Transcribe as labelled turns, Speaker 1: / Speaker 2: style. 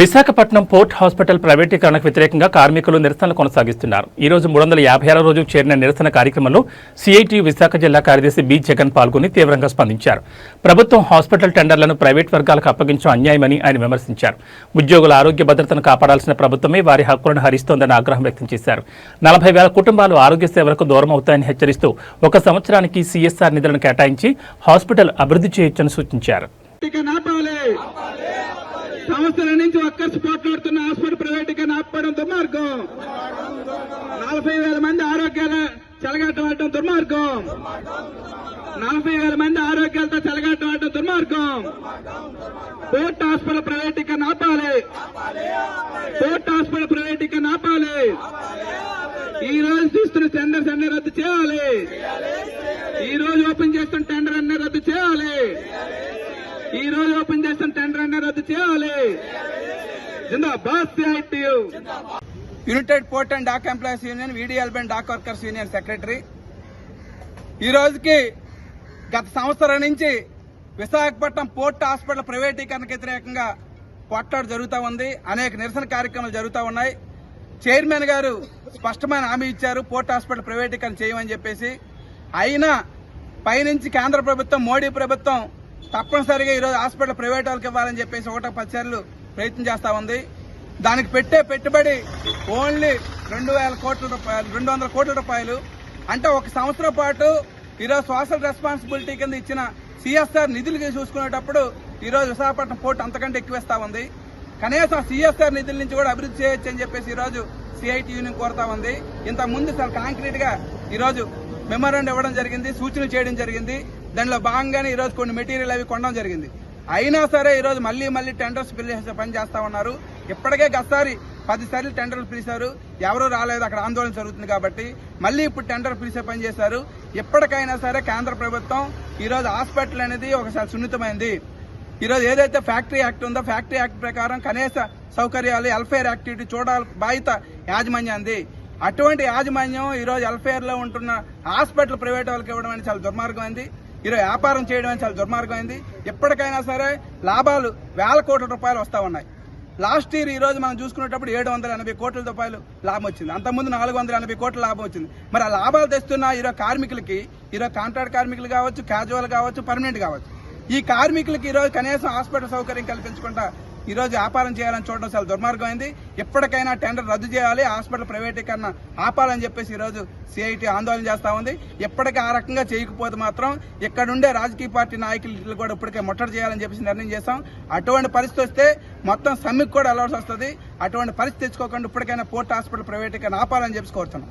Speaker 1: Visakhapatnam port hospital ప్రైవేటీకరణకు వ్యతిరేకంగా కార్మికులు నిరసనలు కొనసాగిస్తున్నారు. ఈ రోజు మూడు వందల యాభై ఆరో రోజు చేరిన నిరసన కార్యక్రమంలో సిఐటి విశాఖ జిల్లా కార్యదర్శి బి జగన్ పాల్గొని తీవ్రంగా స్పందించారు. ప్రభుత్వం హాస్పిటల్ టెండర్లను ప్రైవేట్ వర్గాలకు అప్పగించడం అన్యాయమని ఆయన విమర్శించారు. ఉద్యోగుల ఆరోగ్య భద్రతను కాపాడాల్సిన ప్రభుత్వమే వారి హక్కులను హరిస్తోందని ఆగ్రహం వ్యక్తం చేశారు. నలభై వేల కుటుంబాలు ఆరోగ్య సేవలకు దూరం అవుతాయని హెచ్చరిస్తూ ఒక సంవత్సరానికి సీఎస్ఆర్ నిధులను కేటాయించి హాస్పిటల్ అభివృద్ధి చేయొచ్చని సూచించారు.
Speaker 2: సంవత్సరం నుంచి ఒక్కర్స్ పోట్లాడుతున్న హాస్పిటల్ ప్రైవేటీకరణ ఆపడం దుర్మార్గం. నలభై వేల మంది ఆరోగ్యాలు చెలగాటం దుర్మార్గం. నలభై వేల మంది ఆరోగ్యాలతో చెలగాటం దుర్మార్గం. పోర్ట్ హాస్పిటల్ ప్రైవేటీకరణ ఆపాలి పోర్ట్ హాస్పిటల్ ప్రైవేటీకరణ ఆపాలి ఈ రోజు చూస్తున్న టెండర్స్ అన్ని రద్దు చేయాలి. ఈ రోజు ఓపెన్ చేస్తున్న టెండర్ అన్ని రద్దు చేయాలి. ఈ రోజు ఓపెన్ చేస్తున్న టెండర్ అన్ని రద్దు చేయాలి జిందాబాద్ CITU united port and dock employees union VDL and dock workers union secretary ఈ రోజుకి గత సంవత్సరం నుంచి విశాఖపట్నం పోర్ట్ హాస్పిటల్ ప్రైవేటీకరణకు వ్యతిరేకంగా పోట్లాడు జరుగుతూ ఉంది. అనేక నిరసన కార్యక్రమాలు జరుగుతూ ఉన్నాయి. చైర్మన్ గారు స్పష్టమైన హామీ ఇచ్చారు. పోర్ట్ హాస్పిటల్ ప్రైవేటీకరణ చేయమని చెప్పేసి. అయినా పైనుంచి కేంద్ర ప్రభుత్వం మోడీ ప్రభుత్వం తప్పనిసరిగా ఈరోజు హాస్పిటల్ ప్రైవేట్ వాళ్ళకి ఇవ్వాలని చెప్పేసి ఒకటో పది ప్రయత్నం చేస్తా ఉంది. దానికి పెట్టే పెట్టుబడి ఓన్లీ రెండు వేల కోట్ల రూపాయలు రెండు వందల కోట్ల రూపాయలు. అంటే ఒక సంవత్సరం పాటు ఈరోజు సోషల్ రెస్పాన్సిబిలిటీ కింద ఇచ్చిన సిఎస్ఆర్ నిధులు చూసుకునేటప్పుడు ఈరోజు విశాఖపట్నం పోర్టు అంతకంటే ఎక్కువేస్తా ఉంది. కనీసం సిఎస్ఆర్ నిధుల నుంచి కూడా అభివృద్ధి చేయొచ్చు అని చెప్పేసి ఈరోజు సిఐటి యూనియన్ కోరుతా ఉంది. ఇంత ముందు సార్ కాంక్రీట్గా ఈరోజు మెమోరాండం ఇవ్వడం జరిగింది సూచనలు చేయడం జరిగింది. దానిలో భాగంగానే ఈరోజు కొన్ని మెటీరియల్ అవి కొనడం జరిగింది. అయినా సరే ఈరోజు మళ్ళీ మళ్ళీ టెండర్స్ పిలిచే పని చేస్తా ఉన్నారు. ఇప్పటికే గతసారి పదిసార్లు టెండర్లు పిలిచారు. ఎవరూ రాలేదు అక్కడ ఆందోళన జరుగుతుంది కాబట్టి మళ్ళీ ఇప్పుడు టెండర్ పిలిచే పని చేశారు. ఎప్పటికైనా సరే కేంద్ర ప్రభుత్వం ఈరోజు హాస్పిటల్ అనేది ఒకసారి సున్నితమైంది. ఈరోజు ఏదైతే ఫ్యాక్టరీ యాక్ట్ ఉందో ఫ్యాక్టరీ యాక్ట్ ప్రకారం కనీస సౌకర్యాలు వెల్ఫేర్ యాక్టివిటీ చూడాల బాధ్యత యాజమాన్యంది అటువంటి యాజమాన్యం ఈరోజు వెల్ఫేర్లో ఉంటున్న హాస్పిటల్ ప్రైవేట్ వాళ్ళకి ఇవ్వడం అనేది చాలా దుర్మార్గమైంది. ఈరోజు వ్యాపారం చేయడం అనేది చాలా దుర్మార్గమైంది. ఎప్పటికైనా సరే లాభాలు వేల కోట్ల రూపాయలు వస్తూ ఉన్నాయి. లాస్ట్ ఇయర్ ఈ రోజు మనం చూసుకునేటప్పుడు ఏడు వందల ఎనభై కోట్ల రూపాయలు లాభం వచ్చింది. అంతకుముందు నాలుగు వందల ఎనభై కోట్ల లాభం వచ్చింది. మరి ఆ లాభాలు తెస్తున్న ఈరోజు కార్మికులకి ఈరోజు కాంట్రాక్ట్ కార్మికులు కావచ్చు క్యాజువల్ కావచ్చు పర్మనెంట్ కావచ్చు ఈ కార్మికులకి ఈరోజు కనీసం హాస్పిటల్ సౌకర్యం కల్పించకుండా ఈరోజు వ్యాపారం చేయాలని చూడడం చాలా దుర్మార్గమైంది. ఎప్పటికైనా టెండర్ రద్దు చేయాలి హాస్పిటల్ ప్రైవేటీకరణ ఆపాలని చెప్పేసి ఈరోజు సిఐటి ఆందోళన చేస్తూ ఉంది. ఎప్పటికీ ఆ రకంగా చేయకపోతే మాత్రం ఇక్కడుండే రాజకీయ పార్టీ నాయకులు కూడా ఇప్పటికే ముట్టడి చేయాలని చెప్పేసి నిర్ణయం చేస్తాం. అటువంటి పరిస్థితి వస్తే మొత్తం సమ్మెకు కూడా వెళ్ళవలసి వస్తుంది. అటువంటి పరిస్థితి తెచ్చుకోకుండా ఇప్పటికైనా పోర్ట్ హాస్పిటల్ ప్రైవేటీకరణ ఆపాలని చెప్పి కోరుతున్నాం.